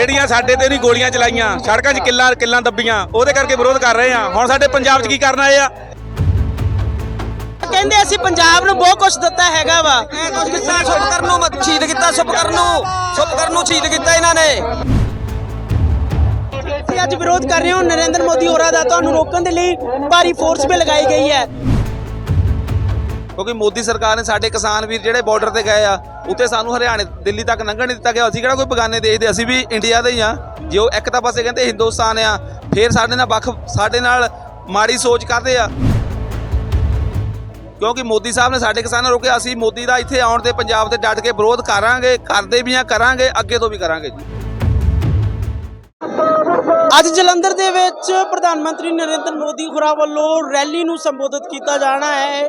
ਜਿਹੜੀਆਂ ਸਾਡੇ ਤੇ ਨਹੀਂ ਗੋਲੀਆਂ ਚਲਾਈਆਂ ਸੜਕਾਂ 'ਚ ਕਿੱਲਾਂ ਕਿੱਲਾਂ ਦੱਬੀਆਂ ਉਹਦੇ ਕਰਕੇ ਵਿਰੋਧ ਕਰ ਰਹੇ ਆ ਹੁਣ ਸਾਡੇ ਪੰਜਾਬ 'ਚ ਕੀ ਕਰਨ ਆਏ ਆ? ਕਹਿੰਦੇ ਅਸੀਂ ਪੰਜਾਬ ਨੂੰ ਬਹੁਤ ਕੁਝ ਦਿੱਤਾ ਹੈਗਾ ਵਾ। ਕੁਝ ਕੀਤਾ ਸੁਪ ਕਰਨ ਨੂੰ ਸ਼ਹੀਦ ਕੀਤਾ ਸੁਪ ਕਰਨ ਨੂੰ ਸੁਪ ਕਰਨ ਨੂੰ ਸ਼ਹੀਦ ਕੀਤਾ ਇਹਨਾਂ ਨੇ। ਅਸੀਂ ਅੱਜ ਵਿਰੋਧ ਕਰ ਰਹੇ ਹਾਂ। ਨਰਿੰਦਰ ਮੋਦੀ ਹੋਰਾਂ ਦਾ ਤੁਹਾਨੂੰ ਰੋਕਣ ਦੇ ਲਈ ਭਾਰੀ ਫੋਰਸ ਵੀ ਲਗਾਈ ਗਈ ਹੈ। ਕਿਉਂਕਿ ਮੋਦੀ ਸਰਕਾਰ ਨੇ ਸਾਡੇ ਕਿਸਾਨ ਵੀਰ ਜਿਹੜੇ ਬਾਰਡਰ ਤੇ ਗਏ ਆ, ਉੱਥੇ ਸਾਨੂੰ ਹਰਿਆਣੇ, ਦਿੱਲੀ ਤੱਕ ਲੰਘਣ ਨਹੀਂ ਦਿੱਤਾ ਗਿਆ। ਅਸੀਂ ਕਿਹੜਾ ਕੋਈ ਬਗਾਨੇ ਦੇਸ਼ ਦੇ, ਅਸੀਂ ਵੀ ਇੰਡੀਆ ਦੇ ਹੀ ਆ। ਜੇ ਉਹ ਇੱਕ ਤਾਂ ਪਾਸੇ ਕਹਿੰਦੇ ਹਿੰਦੁਸਤਾਨ ਆ, ਫੇਰ ਸਾਡੇ ਨਾਲ ਵੱਖ, ਸਾਡੇ ਨਾਲ ਮਾੜੀ ਸੋਚ ਕਰਦੇ ਆ। ਕਿਉਂਕਿ ਮੋਦੀ ਸਾਹਿਬ ਨੇ ਸਾਡੇ ਕਿਸਾਨਾਂ ਨੂੰ ਰੋਕਿਆ, ਅਸੀਂ ਮੋਦੀ ਦਾ ਇੱਥੇ ਆਉਣ ਤੇ ਪੰਜਾਬ ਤੇ ਡਟ ਕੇ ਵਿਰੋਧ ਕਰਾਂਗੇ, ਕਰਦੇ ਵੀ ਆ, ਕਰਾਂਗੇ, ਅੱਗੇ ਤੋਂ ਵੀ ਕਰਾਂਗੇ ਜੀ। ਅੱਜ ਜਲੰਧਰ ਦੇ ਵਿੱਚ ਪ੍ਰਧਾਨ ਮੰਤਰੀ ਨਰਿੰਦਰ ਮੋਦੀ ਹੋਰਾਂ ਵੱਲੋਂ ਰੈਲੀ ਨੂੰ ਸੰਬੋਧਿਤ ਕੀਤਾ ਜਾਣਾ ਹੈ।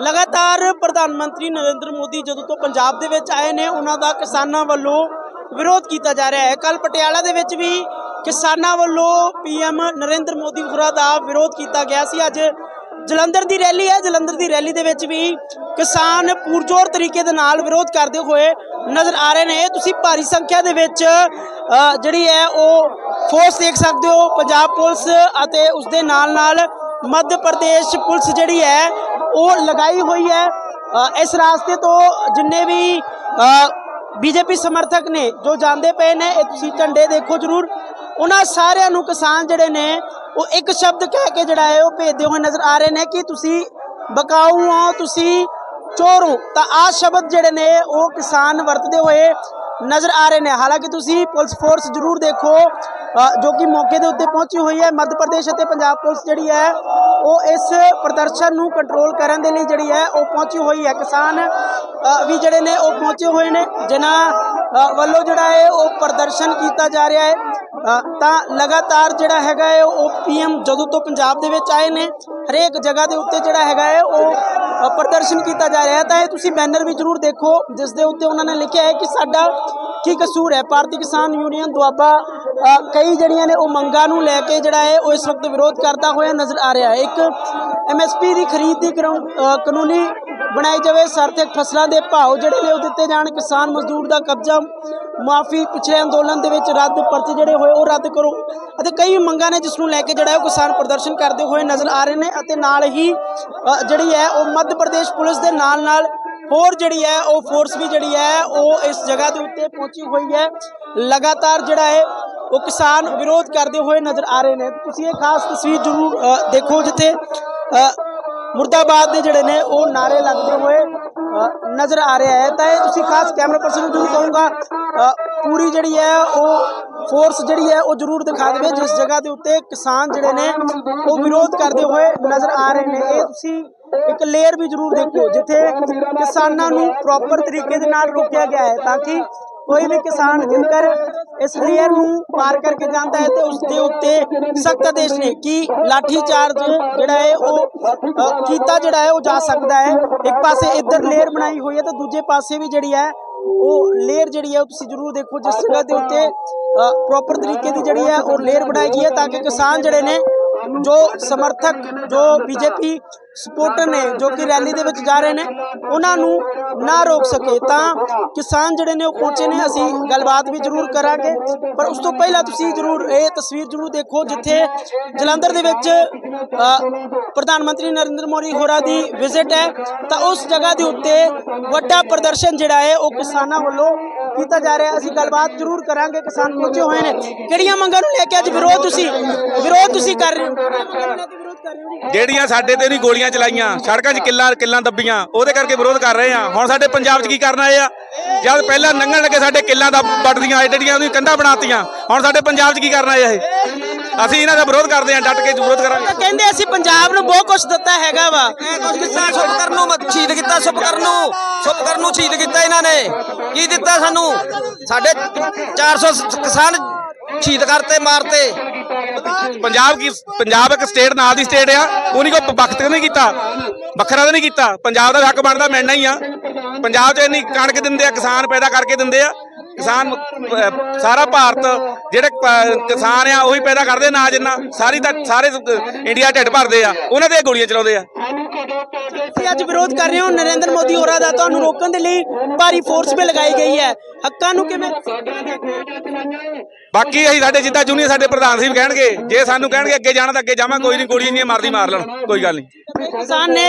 ਲਗਾਤਾਰ ਪ੍ਰਧਾਨ ਮੰਤਰੀ ਨਰਿੰਦਰ ਮੋਦੀ ਜਦੋਂ ਤੋਂ ਪੰਜਾਬ ਦੇ ਵਿੱਚ ਆਏ ਨੇ, ਉਹਨਾਂ ਦਾ ਕਿਸਾਨਾਂ ਵੱਲੋਂ ਵਿਰੋਧ ਕੀਤਾ ਜਾ ਰਿਹਾ ਹੈ। ਕੱਲ ਪਟਿਆਲਾ ਦੇ ਵਿੱਚ ਵੀ ਕਿਸਾਨਾਂ ਵੱਲੋਂ ਪੀਐਮ ਨਰਿੰਦਰ ਮੋਦੀ ਹੋਰਾਂ ਦਾ ਵਿਰੋਧ ਕੀਤਾ ਗਿਆ ਸੀ। ਅੱਜ ਜਲੰਧਰ ਦੀ ਰੈਲੀ ਹੈ। ਜਲੰਧਰ ਦੀ ਰੈਲੀ ਦੇ ਵਿੱਚ ਵੀ ਕਿਸਾਨ ਪੂਰਜੋਰ ਤਰੀਕੇ ਦੇ ਨਾਲ ਵਿਰੋਧ ਕਰਦੇ ਹੋਏ ਨਜ਼ਰ ਆ ਰਹੇ ਨੇ। ਤੁਸੀਂ ਭਾਰੀ ਸੰਖਿਆ ਦੇ ਵਿੱਚ ਜਿਹੜੀ ਹੈ, ਉਹ ਫੋਰਸ ਦੇਖ ਸਕਦੇ ਹੋ, ਪੰਜਾਬ ਪੁਲਿਸ ਅਤੇ ਉਸ ਦੇ ਨਾਲ ਨਾਲ ਮੱਧ ਪ੍ਰਦੇਸ਼ ਪੁਲਿਸ ਜਿਹੜੀ ਹੈ, ਉਹ ਲਗਾਈ ਹੋਈ ਹੈ। ਇਸ ਰਾਸਤੇ ਤੋਂ ਜਿੰਨੇ ਵੀ ਬੀਜੇਪੀ ਸਮਰਥਕ ਨੇ, ਜੋ ਜਾਂਦੇ ਪਏ ਨੇ, ਇਹ ਤੁਸੀਂ ਝੰਡੇ ਦੇਖੋ ਜਰੂਰ। ਉਹਨਾਂ ਸਾਰਿਆਂ ਨੂੰ ਕਿਸਾਨ ਜਿਹੜੇ ਨੇ, ਉਹ ਇੱਕ ਸ਼ਬਦ ਕਹਿ ਕੇ ਜਿਹੜਾ ਹੈ, ਉਹ ਭੇਜਦੇ ਹੋਏ ਨਜ਼ਰ ਆ ਰਹੇ ਨੇ ਕਿ ਤੁਸੀਂ ਬਕਾਊ ਹੋ, ਤੁਸੀਂ ਚੋਰ ਹੋ। ਤਾਂ ਆ ਸ਼ਬਦ ਜਿਹੜੇ ਨੇ, ਉਹ ਕਿਸਾਨ ਵਰਤਦੇ ਹੋਏ ਨਜ਼ਰ ਆ ਰਹੇ ਨੇ। ਹਾਲਾਂਕਿ ਤੁਸੀਂ ਪੁਲਿਸ ਫੋਰਸ ਜ਼ਰੂਰ ਦੇਖੋ ਜੋ ਕਿ ਮੌਕੇ ਦੇ ਉੱਤੇ ਪਹੁੰਚੀ ਹੋਈ ਹੈ। ਮੱਧ ਪ੍ਰਦੇਸ਼ ਅਤੇ ਪੰਜਾਬ ਪੁਲਿਸ ਜਿਹੜੀ ਹੈ, ਉਹ ਇਸ ਪ੍ਰਦਰਸ਼ਨ ਨੂੰ ਕੰਟਰੋਲ ਕਰਨ ਦੇ ਲਈ ਜਿਹੜੀ ਹੈ, ਉਹ ਪਹੁੰਚੀ ਹੋਈ ਹੈ। ਕਿਸਾਨ ਵੀ ਜਿਹੜੇ ਨੇ, ਉਹ ਪਹੁੰਚੇ ਹੋਏ ਨੇ। ਜਿਨ੍ਹਾਂ ਵੱਲੋਂ ਜਿਹੜਾ ਹੈ, ਉਹ ਪ੍ਰਦਰਸ਼ਨ ਕੀਤਾ ਜਾ ਰਿਹਾ ਹੈ। ਤਾਂ ਲਗਾਤਾਰ ਜਿਹੜਾ ਹੈਗਾ ਹੈ, ਉਹ ਪੀਐਮ ਜਦੋਂ ਤੋਂ ਪੰਜਾਬ ਦੇ ਵਿੱਚ ਆਏ ਨੇ, ਹਰੇਕ ਜਗ੍ਹਾ ਦੇ ਉੱਤੇ ਜਿਹੜਾ ਹੈਗਾ ਹੈ, ਉਹ ਪ੍ਰਦਰਸ਼ਨ ਕੀਤਾ ਜਾ ਰਿਹਾ ਹੈ। ਤਾਂ ਇਹ ਤੁਸੀਂ ਬੈਨਰ ਵੀ ਜ਼ਰੂਰ ਦੇਖੋ, ਜਿਸ ਦੇ ਉੱਤੇ ਉਹਨਾਂ ਨੇ ਲਿਖਿਆ ਹੈ ਕਿ ਸਾਡਾ ਕੀ ਕਸੂਰ ਹੈ? ਭਾਰਤੀ ਕਿਸਾਨ ਯੂਨੀਅਨ ਦੁਆਬਾ ਕਈ ਜਿਹੜੀਆਂ ਨੇ ਉਹ ਮੰਗਾਂ ਨੂੰ ਲੈ ਕੇ ਜਿਹੜਾ ਹੈ, ਉਹ ਇਸ ਵਕਤ ਵਿਰੋਧ ਕਰਦਾ ਹੋਇਆ ਨਜ਼ਰ ਆ ਰਿਹਾ ਹੈ। ਇੱਕ ਐਮਐਸਪੀ ਦੀ ਖਰੀਦ ਦੀ ਕਾਨੂੰਨ- ਕਾਨੂੰਨੀ ਬਣਾਈ ਜਾਵੇ ਸਾਰਥਕ ਫਸਲਾਂ ਦੇ ਭਾਅ ਜਿਹੜੇ ਨੇ ਉਹ ਦਿੱਤੇ ਜਾਣ, ਕਿਸਾਨ ਮਜ਼ਦੂਰ ਦਾ ਕਬਜ਼ਾ ਮਾਫੀ, ਪਿਛਲੇ ਅੰਦੋਲਨ ਦੇ ਵਿੱਚ ਰੱਦ, ਪਰਚੇ ਜਿਹੜੇ ਹੋਏ ਉਹ ਰੱਦ ਕਰੋ। ਅਤੇ ਕਈ ਮੰਗਾਂ ਨੇ ਜਿਸ ਨੂੰ ਲੈ ਕੇ ਜਿਹੜਾ ਉਹ ਕਿਸਾਨ ਪ੍ਰਦਰਸ਼ਨ ਕਰਦੇ ਹੋਏ ਨਜ਼ਰ ਆ ਰਹੇ ਨੇ ਅਤੇ ਨਾਲ ਹੀ ਜਿਹੜੀ ਹੈ ਉਹ ਮੱਧ ਪ੍ਰਦੇਸ਼ ਪੁਲਿਸ ਦੇ ਨਾਲ ਨਾਲ ਹੋਰ ਜਿਹੜੀ ਹੈ, ਉਹ ਫੋਰਸ ਵੀ ਜਿਹੜੀ ਹੈ, ਉਹ ਇਸ ਜਗ੍ਹਾ ਦੇ ਉੱਤੇ ਪਹੁੰਚੀ ਹੋਈ ਹੈ। ਲਗਾਤਾਰ ਜਿਹੜਾ ਹੈ ਉਹ ਕਿਸਾਨ ਵਿਰੋਧ ਕਰਦੇ ਹੋਏ ਨਜ਼ਰ ਆ ਰਹੇ ਨੇ। ਤੁਸੀਂ ਇਹ ਖਾਸ ਤਸਵੀਰ ਜ਼ਰੂਰ ਦੇਖੋ ਜਿੱਥੇ ਮੁਰਦਾਬਾਦ ਦੇ ਜਿਹੜੇ ਨੇ, ਉਹ ਨਾਰੇ ਲੱਗਦੇ ਹੋਏ ਨਜ਼ਰ ਆ ਰਿਹਾ ਹੈ। ਤਾਂ ਇਹ ਤੁਸੀਂ ਖਾਸ ਕੈਮਰਾ ਪਰਸਨ ਨੂੰ ਜ਼ਰੂਰ ਕਹੂੰਗਾ ਪੂਰੀ ਜਿਹੜੀ ਹੈ, ਉਹ ਫੋਰਸ ਜਿਹੜੀ ਹੈ, ਉਹ ਜ਼ਰੂਰ ਦਿਖਾ ਦੇਵੇ। ਜਿਸ ਜਗ੍ਹਾ ਦੇ ਉੱਤੇ ਕਿਸਾਨ ਜਿਹੜੇ ਨੇ, ਉਹ ਵਿਰੋਧ ਕਰਦੇ ਹੋਏ ਨਜ਼ਰ ਆ ਰਹੇ ਨੇ। ਇਹ ਤੁਸੀਂ ਇੱਕ ਲੇਅਰ ਵੀ ਜ਼ਰੂਰ ਦੇਖੋ ਜਿੱਥੇ ਕਿਸਾਨਾਂ ਨੂੰ ਪ੍ਰੋਪਰ ਤਰੀਕੇ ਦੇ ਨਾਲ ਰੋਕਿਆ ਗਿਆ ਹੈ ਤਾਂ ਕਿ ਕੋਈ ਵੀ ਕਿਸਾਨ ਜੇਕਰ ਇਸ ਲੇਅਰ ਨੂੰ ਪਾਰ ਕਰਕੇ ਜਾਂਦਾ ਹੈ ਤੇ ਉਸ ਦੇ ਉੱਤੇ ਸਖਤ ਆਦੇਸ਼ ਨੇ ਕਿ ਲਾਠੀ ਚਾਰਜ ਜਿਹੜਾ ਹੈ ਉਹ ਕੀਤਾ ਜਿਹੜਾ ਹੈ ਉਹ ਜਾ ਸਕਦਾ ਹੈ। ਇੱਕ ਪਾਸੇ ਇੱਧਰ ਲੇਅਰ ਬਣਾਈ ਹੋਈ ਹੈ ਤੇ ਦੂਜੇ ਪਾਸੇ ਵੀ ਜਿਹੜੀ ਹੈ ਉਹ ਲੇਅਰ ਜਿਹੜੀ ਹੈ ਉਹ ਤੁਸੀਂ ਜ਼ਰੂਰ ਦੇਖੋ, ਜਿਸ ਜਗ੍ਹਾ ਦੇ ਉੱਤੇ ਪ੍ਰੋਪਰ ਤਰੀਕੇ ਦੀ ਜਿਹੜੀ ਹੈ ਉਹ ਲੇਅਰ ਬਣਾਈ ਗਈ ਹੈ ਤਾਂ ਕਿ ਕਿਸਾਨ ਜਿਹੜੇ ਨੇ ਜੋ ਸਮਰਥਕ, ਜੋ ਬੀਜੇਪੀ ਸਪੋਰਟਰ ਨੇ, ਜੋ ਕਿ ਰੈਲੀ ਦੇ ਵਿੱਚ ਜਾ ਰਹੇ ਨੇ, ਉਹਨਾਂ ਨੂੰ ਨਾ ਰੋਕ ਸਕੇ। ਤਾਂ ਕਿਸਾਨ ਜਿਹੜੇ ਨੇ ਉਹ ਪਹੁੰਚੇ ਨੇ, ਅਸੀਂ ਗੱਲਬਾਤ ਵੀ ਜ਼ਰੂਰ ਕਰਾਂਗੇ। ਪਰ ਉਸ ਤੋਂ ਪਹਿਲਾਂ ਤੁਸੀਂ ਜ਼ਰੂਰ ਇਹ ਤਸਵੀਰ ਜ਼ਰੂਰ ਦੇਖੋ, ਜਿੱਥੇ ਜਲੰਧਰ ਦੇ ਵਿੱਚ ਪ੍ਰਧਾਨ ਮੰਤਰੀ ਨਰਿੰਦਰ ਮੋਦੀ ਹੋਰਾਂ ਦੀ ਵਿਜ਼ਿਟ ਹੈ। ਤਾਂ ਉਸ ਜਗ੍ਹਾ ਦੇ ਉੱਤੇ ਵੱਡਾ ਪ੍ਰਦਰਸ਼ਨ ਜਿਹੜਾ ਹੈ, ਉਹ ਕਿਸਾਨਾਂ ਵੱਲੋਂ ਕੀਤਾ ਜਾ ਰਿਹਾ ਅਸੀਂ ਗੱਲਬਾਤ ਜ਼ਰੂਰ ਕਰਾਂਗੇ, ਕਿਸਾਨ ਪਹੁੰਚੇ ਹੋਏ ਨੇ। ਕਿਹੜੀਆਂ ਮੰਗਾਂ ਨੂੰ ਲੈ ਕੇ ਅੱਜ ਵਿਰੋਧ ਤੁਸੀਂ ਵਿਰੋਧ ਤੁਸੀਂ ਕਰ ਰਹੇ ਹੋ? ਜਿਹੜੀਆਂ ਸਾਡੇ ਤੇ ਨਹੀਂ ਗੋਲੀਆਂ ਚਲਾਈਆਂ, ਸੜਕਾਂ 'ਚ ਕਿੱਲਾਂ ਕਿੱਲਾਂ ਦੱਬੀਆਂ, ਉਹਦੇ ਕਰਕੇ ਵਿਰੋਧ ਕਰ ਰਹੇ ਆ ਹੁਣ ਸਾਡੇ ਪੰਜਾਬ 'ਚ ਕੀ ਕਰਨਾ ਆਏ ਆ? ਜਦ ਪਹਿਲਾਂ ਲੰਘਣ ਲੱਗੇ ਸਾਡੇ ਕਿੱਲਾਂ ਦਾ ਵੱਟਦੀਆਂ ਐਡੀਆਂ ਉਹਦੀ ਕੰਧਾਂ ਬਣਾਤੀਆਂ, ਹੁਣ ਸਾਡੇ ਪੰਜਾਬ 'ਚ ਕੀ ਕਰਨਾ ਇਹ? ਅਸੀਂ ਇਹਨਾਂ ਦਾ ਵਿਰੋਧ ਕਰਦੇ ਆ ਡਟ ਕੇ ਵਿਰੋਧ ਕਰਾਂਗੇ। ਕਹਿੰਦੇ ਅਸੀਂ ਪੰਜਾਬ ਨੂੰ ਬਹੁਤ ਕੁਝ ਦਿੱਤਾ ਹੈਗਾ ਵਾ। ਇਹ ਕੁਝ ਕੀਤਾ ਸੁਪ ਕਰਨ ਨੂੰ ਮਤ- ਸ਼ਹੀਦ ਕੀਤਾ ਸੁਪ ਕਰਨ ਨੂੰ ਸੁਪ ਕਰਨ ਨੂੰ ਸ਼ਹੀਦ ਕੀਤਾ ਇਹਨਾਂ ਨੇ। ਕੀ ਦਿੱਤਾ ਸਾਨੂੰ? ਸਾਡੇ 400 ਸ- ਕਿਸਾਨ ਸ਼ਹੀਦ ਕਰਤੇ ਮਾਰਤੇ। ਪੰਜਾਬ ਕੀ ਪੰਜਾਬ ਇੱਕ ਸਟੇਟ ਨਾਲ ਦੀ ਸਟੇਟ ਆ। ਉਹਨੀ ਕੋ ਵਕਤ ਨਹੀਂ ਕੀਤਾ ਵੱਖਰਾ ਤਾਂ ਨਹੀਂ ਕੀਤਾ। ਪੰਜਾਬ ਦਾ ਹੱਕ ਬਣਦਾ ਮਿਲਣਾ ਹੀ ਆ। ਪੰਜਾਬ 'ਚ ਇੰਨੀ ਕਣਕ ਦਿੰਦੇ ਆ ਕਿਸਾਨ ਪੈਦਾ ਕਰਕੇ ਦਿੰਦੇ ਆ। ਕਿਸਾਨ ਅਹ, ਸਾਰਾ ਭਾਰਤ ਜਿਹੜੇ ਪ- ਕਿਸਾਨ ਆ ਉਹੀ ਪੈਦਾ ਕਰਦੇ ਨਾ ਜਿੰਨਾ। ਸਾਰੀ ਤਾਂ ਸਾਰੇ ਇੰਡੀਆ ਢਿੱਡ ਭਰਦੇ ਆ। ਉਹਨਾਂ ਤੇ ਇਹ ਗੋਲੀਆਂ ਚਲਾਉਂਦੇ ਆ। ਤੁਸੀਂ ਅੱਜ ਵਿਰੋਧ ਕਰ ਰਹੇ ਹੋ ਨਰਿੰਦਰ ਮੋਦੀ ਹੋਰਾਂ ਦਾ। ਤੁਹਾਨੂੰ ਰੋਕਣ ਦੇ ਲਈ ਭਾਰੀ ਫੋਰਸ ਵੀ ਲਗਾਈ ਗਈ ਹੈ। ਹੱਕਾਂ ਨੂੰ ਕਿਵੇਂ ਬਾਕੀ ਅਸੀਂ ਸਾਡੇ ਜਿੱਦਾਂ ਜੂਨੀਅਰ ਸਾਡੇ ਪ੍ਰਧਾਨ ਸਾਹਿਬ ਕਹਿਣਗੇ ਜੇ ਸਾਨੂੰ ਕਹਿਣਗੇ ਅੱਗੇ ਜਾਣਾ ਤਾਂ ਅੱਗੇ ਜਾਵਾਂ ਕੋਈ ਨਹੀਂ ਗੋਲੀ ਨਹੀਂ ਮਾਰਦੀ ਮਾਰ ਲੈਣ ਕੋਈ ਗੱਲ ਨਹੀਂ ਕਿਸਾਨ ਨੇ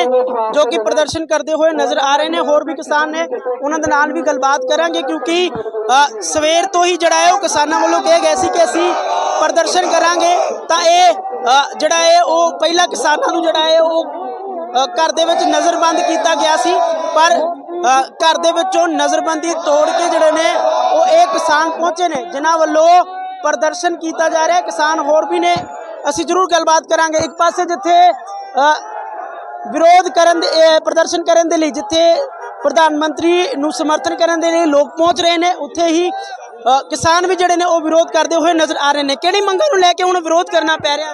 ਜੋ ਕਿ ਪ੍ਰਦਰਸ਼ਨ ਕਰਦੇ ਹੋਏ ਨਜ਼ਰ ਆ ਰਹੇ ਨੇ ਹੋਰ ਵੀ ਕਿਸਾਨ ਨੇ ਉਹਨਾਂ ਦੇ ਨਾਲ ਵੀ ਗੱਲਬਾਤ ਕਰਾਂਗੇ ਕਿਉਂਕਿ ਅ, ਸਵੇਰ ਤੋਂ ਹੀ ਜਿਹੜਾ ਹੈ ਉਹ ਕਿਸਾਨਾਂ ਵੱਲੋਂ ਕਿਹਾ ਗਿਆ ਸੀ ਕਿ ਅਸੀਂ ਪ੍ਰਦਰਸ਼ਨ ਕਰਾਂਗੇ। ਤਾਂ ਇਹ ਜਿਹੜਾ ਹੈ ਉਹ ਪਹਿਲਾਂ ਕਿਸਾਨਾਂ ਨੂੰ ਜਿਹੜਾ ਹੈ ਉਹ ਘਰ ਦੇ ਵਿੱਚ ਨਜ਼ਰਬੰਦ ਕੀਤਾ ਗਿਆ ਸੀ। ਪਰ ਘਰ ਦੇ ਵਿੱਚੋਂ ਨਜ਼ਰਬੰਦੀ ਤੋੜ ਕੇ ਜਿਹੜੇ ਨੇ, ਉਹ ਇਹ ਕਿਸਾਨ ਪਹੁੰਚੇ ਨੇ, ਜਿਨ੍ਹਾਂ ਵੱਲੋਂ ਪ੍ਰਦਰਸ਼ਨ ਕੀਤਾ ਜਾ ਰਿਹਾ। ਕਿਸਾਨ ਹੋਰ ਵੀ ਨੇ। ਅਸੀਂ ਜ਼ਰੂਰ ਗੱਲਬਾਤ ਕਰਾਂਗੇ ਇੱਕ ਪਾਸੇ ਜਿੱਥੇ ਵਿਰੋਧ ਕਰਨ ਦੇ ਪ੍ਰਦਰਸ਼ਨ ਕਰਨ ਦੇ ਲਈ ਜਿੱਥੇ ਪ੍ਰਧਾਨ ਮੰਤਰੀ ਨੂੰ ਸਮਰਥਨ ਕਰਨ ਦੇ ਲਈ ਲੋਕ ਪਹੁੰਚ ਰਹੇ ਨੇ। ਉੱਥੇ ਹੀ ਕਿਸਾਨ ਵੀ ਜਿਹੜੇ ਨੇ ਉਹ ਵਿਰੋਧ ਕਰਦੇ ਹੋਏ ਨਜ਼ਰ ਆ ਰਹੇ ਨੇ। ਕਿਹੜੀ ਮੰਗਾਂ ਨੂੰ ਲੈ ਕੇ ਹੁਣ ਵਿਰੋਧ ਕਰਨਾ ਪੈ ਰਿਹਾ?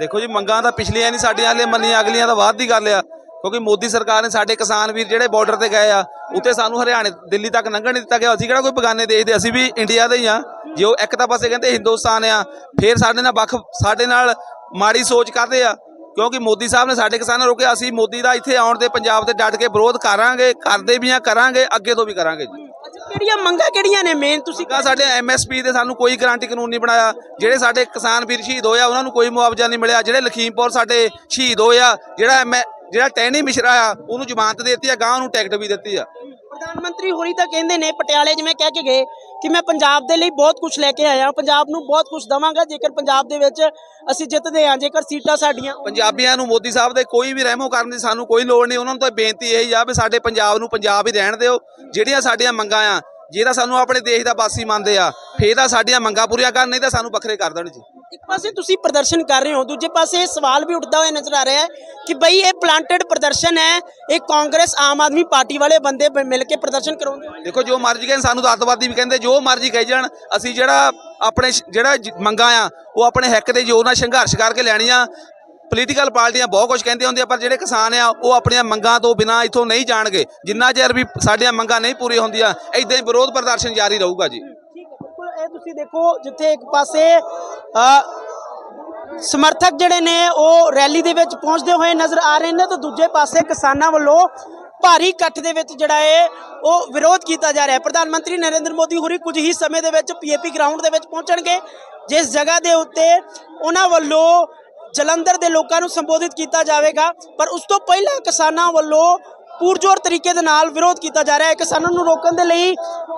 ਦੇਖੋ ਜੀ, ਮੰਗਾਂ ਤਾਂ ਪਿਛਲੀਆਂ ਨਹੀਂ, ਸਾਡੀਆਂ ਹਲੇ ਮੰਨੀਆਂ, ਅਗਲੀਆਂ ਤਾਂ ਬਾਅਦ ਦੀ ਗੱਲ ਆ। ਕਿਉਂਕਿ ਮੋਦੀ ਸਰਕਾਰ ਨੇ ਸਾਡੇ ਕਿਸਾਨ ਵੀਰ ਜਿਹੜੇ ਬਾਰਡਰ ਤੇ ਗਏ ਆ, ਉੱਥੇ ਸਾਨੂੰ ਹਰਿਆਣੇ, ਦਿੱਲੀ ਤੱਕ ਲੰਘਣ ਨਹੀਂ ਦਿੱਤਾ ਗਿਆ। ਅਸੀਂ ਕਿਹੜਾ ਕੋਈ ਬਗਾਨੇ ਦੇਸ਼ ਦੇ, ਅਸੀਂ ਵੀ ਇੰਡੀਆ ਦੇ ਹੀ ਆ। ਜੇ ਉਹ ਇੱਕ ਤਾਂ ਪਾਸੇ ਕਹਿੰਦੇ ਹਿੰਦੁਸਤਾਨ ਆ, ਫਿਰ ਸਾਡੇ ਨਾਲ ਵੱਖ, ਸਾਡੇ ਨਾਲ ਮਾੜੀ ਸੋਚ ਕਰਦੇ ਆ। ਕਿਉਂਕਿ ਮੋਦੀ ਸਾਹਿਬ ਨੇ ਸਾਡੇ ਕਿਸਾਨਾਂ ਨੂੰ ਰੋਕਿਆ ਅਸੀਂ ਮੋਦੀ ਦਾ ਇੱਥੇ ਆਉਣ ਤੇ ਪੰਜਾਬ ਤੇ ਡਟ ਕੇ ਵਿਰੋਧ ਕਰਾਂਗੇ ਕਰਦੇ ਵੀ ਆ ਕਰਾਂਗੇ ਅੱਗੇ ਤੋਂ ਵੀ ਕਰਾਂਗੇ ਜੀ। ਅੱਛਾ ਕਿਹੜੀਆਂ ਮੰਗਾਂ ਕਿਹੜੀਆਂ ਨੇ ਮੇਨ ਤੁਸੀਂ ਕਾ ਸਾਡੇ ਐਮਐਸਪੀ ਦੇ ਸਾਨੂੰ ਕੋਈ ਗਾਰੰਟੀ ਕਾਨੂੰਨ ਨਹੀਂ ਬਣਾਇਆ। ਜਿਹੜੇ ਸਾਡੇ ਕਿਸਾਨ ਵੀਰ ਸ਼ਹੀਦ ਹੋਏ ਆ ਉਹਨਾਂ ਨੂੰ ਕੋਈ ਮੁਆਵਜ਼ਾ ਨਹੀਂ ਮਿਲਿਆ। ਜਿਹੜੇ ਲਖੀਮਪੁਰ ਸਾਡੇ ਸ਼ਹੀਦ ਹੋਏ ਆ ਜਿਹੜਾ ਜਿਹੜਾ ਟੈਣੀ ਮਿਸ਼ਰਾ ਆ ਉਹਨੂੰ ਜ਼ਮਾਨਤ ਦੇ ਦਿੱਤੀ ਆ ਗਾਂ ਉਹਨੂੰ ਟਿਕਟ ਵੀ ਦਿੱਤੀ ਆ। ਪ੍ਰਧਾਨ ਮੰਤਰੀ ਹੋਰੀ ਤਾਂ ਕਹਿੰਦੇ ਨੇ ਪਟਿਆਲੇ ਜਿਵੇਂ ਕਹਿ ਕੇ ਗਏ ਕਿ ਮੈਂ ਪੰਜਾਬ ਦੇ ਲਈ ਬਹੁਤ ਕੁਝ ਲੈ ਕੇ ਆਇਆ, ਪੰਜਾਬ ਨੂੰ ਬਹੁਤ ਕੁਝ ਦਵਾਂਗਾ, ਜੇਕਰ ਪੰਜਾਬ ਦੇ ਵਿੱਚ ਅਸੀਂ ਜਿੱਤਦੇ ਹਾਂ, ਜੇਕਰ ਸੀਟਾਂ ਸਾਡੀਆਂ ਪੰਜਾਬੀਆਂ ਨੂੰ ਮੋਦੀ ਸਾਹਿਬ ਦੇ ਕੋਈ ਵੀ ਰਹਿਮੋ ਕਰਨ ਦੀ ਸਾਨੂੰ ਕੋਈ ਲੋੜ ਨਹੀਂ, ਉਹਨਾਂ ਨੂੰ ਤਾਂ ਬੇਨਤੀ ਇਹੀ ਆ ਵੀ ਸਾਡੇ ਪੰਜਾਬ ਨੂੰ ਪੰਜਾਬ ਹੀ ਰਹਿਣ ਦਿਓ, ਜਿਹੜੀਆਂ ਸਾਡੀਆਂ ਮੰਗਾਂ ਆ ਜੇ ਤਾਂ ਸਾਨੂੰ ਆਪਣੇ ਦੇਸ਼ ਦਾ ਵਾਸੀ ਮੰਨਦੇ ਆ, ਫੇਰ ਤਾਂ ਸਾਡੀਆਂ ਮੰਗਾਂ ਪੂਰੀਆਂ ਕਰਨ, ਨਹੀਂ ਤਾਂ ਸਾਨੂੰ ਵੱਖਰੇ ਕਰ ਦੇਣ ਜੀ। ਇੱਕ ਪਾਸੇ ਤੁਸੀਂ ਪ੍ਰਦਰਸ਼ਨ ਕਰ ਰਹੇ ਹੋ, ਦੂਜੇ ਪਾਸੇ ਇਹ ਸਵਾਲ ਵੀ ਉੱਠਦਾ ਹੋਇਆ ਨਜ਼ਰ ਆ ਰਿਹਾ ਹੈ ਕਿ ਬਈ ਇਹ ਪਲਾਂਟਡ ਪ੍ਰਦਰਸ਼ਨ ਹੈ, ਇਹ ਕਾਂਗਰਸ ਆਮ ਆਦਮੀ ਪਾਰਟੀ ਵਾਲੇ ਬੰਦੇ ਬ- ਮਿਲ ਕੇ ਪ੍ਰਦਰਸ਼ਨ ਕਰਾਉਂਦੇ ਹੋਏ ਦੇਖੋ, ਜੋ ਮਰਜ਼ੀ ਕਹਿਣ, ਸਾਨੂੰ ਤਾਂ ਅੱਤਵਾਦੀ ਵੀ ਕਹਿੰਦੇ, ਜੋ ਮਰਜ਼ੀ ਕਹੀ ਜਾਣ, ਅਸੀਂ ਜਿਹੜਾ ਆਪਣੇ ਸ਼- ਜਿਹੜਾ ਜ- ਮੰਗਾਂ ਆ, ਉਹ ਆਪਣੇ ਹੱਕ ਦੇ ਜ਼ੋਰ ਨਾਲ ਸੰਘਰਸ਼ ਕਰਕੇ ਲੈਣੀਆਂ ਪੋਲੀਟੀਕਲ ਪਾਰਟੀਆਂ ਬਹੁਤ ਕੁਝ ਕਹਿੰਦੀਆਂ ਹੁੰਦੀਆਂ ਪਰ ਜਿਹੜੇ ਕਿਸਾਨ ਆ, ਉਹ ਆਪਣੀਆਂ ਮੰਗਾਂ ਤੋਂ ਬਿਨਾਂ ਇੱਥੋਂ ਨਹੀਂ ਜਾਣਗੇ। ਜਿੰਨਾ ਚਿਰ ਵੀ ਸਾਡੀਆਂ ਮੰਗਾਂ ਨਹੀਂ ਪੂਰੀਆਂ ਹੁੰਦੀਆਂ ਇਦਾਂ ਹੀ ਵਿਰੋਧ ਪ੍ਰਦਰਸ਼ਨ ਜਾਰੀ ਰਹੂਗਾ ਜੀ ਠੀਕ ਹੈ ਬਿਲਕੁਲ ਇਹ ਤੁਸੀਂ ਦੇਖੋ ਜਿੱਥੇ ਇੱਕ ਪਾਸੇ ਸਮਰਥਕ ਜਿਹੜੇ ਨੇ, ਉਹ ਰੈਲੀ ਦੇ ਵਿੱਚ ਪਹੁੰਚਦੇ ਹੋਏ ਨਜ਼ਰ ਆ ਰਹੇ ਨੇ ਤਾਂ ਦੂਜੇ ਪਾਸੇ ਕਿਸਾਨਾਂ ਵੱਲੋਂ ਭਾਰੀ ਇਕੱਠ ਦੇ ਵਿੱਚ ਜਿਹੜਾ ਹੈ ਉਹ ਵਿਰੋਧ ਕੀਤਾ ਜਾ ਰਿਹਾ ਹੈ। ਪ੍ਰਧਾਨ ਮੰਤਰੀ ਨਰਿੰਦਰ ਮੋਦੀ ਹੋਰੀ ਕੁਝ ਹੀ ਸਮੇਂ ਦੇ ਵਿੱਚ ਪੀਏਪੀ ਗਰਾਊਂਡ ਦੇ ਵਿੱਚ ਪਹੁੰਚਣਗੇ। ਜਿਸ ਜਗ੍ਹਾ ਦੇ ਉੱਤੇ ਉਹਨਾਂ ਵੱਲੋਂ ਜਲੰਧਰ ਦੇ ਲੋਕਾਂ ਨੂੰ ਸੰਬੋਧਿਤ ਕੀਤਾ ਜਾਵੇਗਾ। ਪਰ ਉਸ ਤੋਂ ਪਹਿਲਾਂ ਕਿਸਾਨਾਂ ਵੱਲੋਂ ਪੂਰਜੋਰ ਤਰੀਕੇ ਦੇ ਨਾਲ ਵਿਰੋਧ ਕੀਤਾ ਜਾ ਰਿਹਾ ਹੈ। ਕਿਸਾਨਾਂ ਨੂੰ ਰੋਕਣ ਦੇ ਲਈ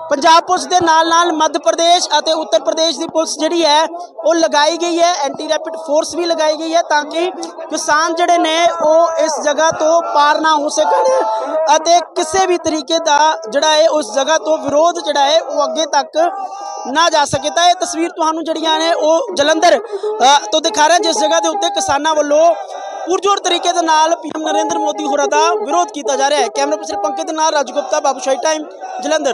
ਪੰਜਾਬ ਪੁਲਿਸ ਦੇ ਨਾਲ ਨਾਲ ਮੱਧ ਪ੍ਰਦੇਸ਼ ਅਤੇ ਉੱਤਰ ਪ੍ਰਦੇਸ਼ ਦੀ ਪੁਲਿਸ ਜਿਹੜੀ ਹੈ, ਉਹ ਲਗਾਈ ਗਈ ਹੈ। ਐਂਟੀ ਰੈਪਿਡ ਫੋਰਸ ਵੀ ਲਗਾਈ ਗਈ ਹੈ ਤਾਂ ਕਿ ਕਿਸਾਨ ਜਿਹੜੇ ਨੇ, ਉਹ ਇਸ ਜਗ੍ਹਾ ਤੋਂ ਪਾਰ ਨਾ ਹੋ ਸਕਣ ਅਤੇ ਕਿਸੇ ਵੀ ਤਰੀਕੇ ਦਾ ਜਿਹੜਾ ਹੈ, ਉਸ ਜਗ੍ਹਾ ਤੋਂ ਵਿਰੋਧ ਜਿਹੜਾ ਹੈ, ਉਹ ਅੱਗੇ ਤੱਕ ਨਾ ਜਾ ਸਕੇ। ਤਾਂ ਇਹ ਤਸਵੀਰ ਤੁਹਾਨੂੰ ਜਿਹੜੀਆਂ ਨੇ, ਉਹ ਜਲੰਧਰ ਤੋਂ ਦਿਖਾ ਰਿਹਾ, ਜਿਸ ਜਗ੍ਹਾ ਦੇ ਉੱਤੇ ਕਿਸਾਨਾਂ ਵੱਲੋਂ ਪੁਰਜੋਰ ਤਰੀਕੇ ਦੇ ਨਾਲ ਪੀਐਮ ਨਰਿੰਦਰ ਮੋਦੀ ਹੋਰਾਂ ਦਾ ਵਿਰੋਧ ਕੀਤਾ ਜਾ ਰਿਹਾ ਹੈ। ਕੈਮਰਾ ਪਰਸਨ ਪੰਕਜ ਦੇ ਨਾਲ ਰਾਜ ਰਾਜਗੁਪਤਾ ਬਾਬੂਸ਼ਾਹੀ ਟਾਈਮ ਜਲੰਧਰ।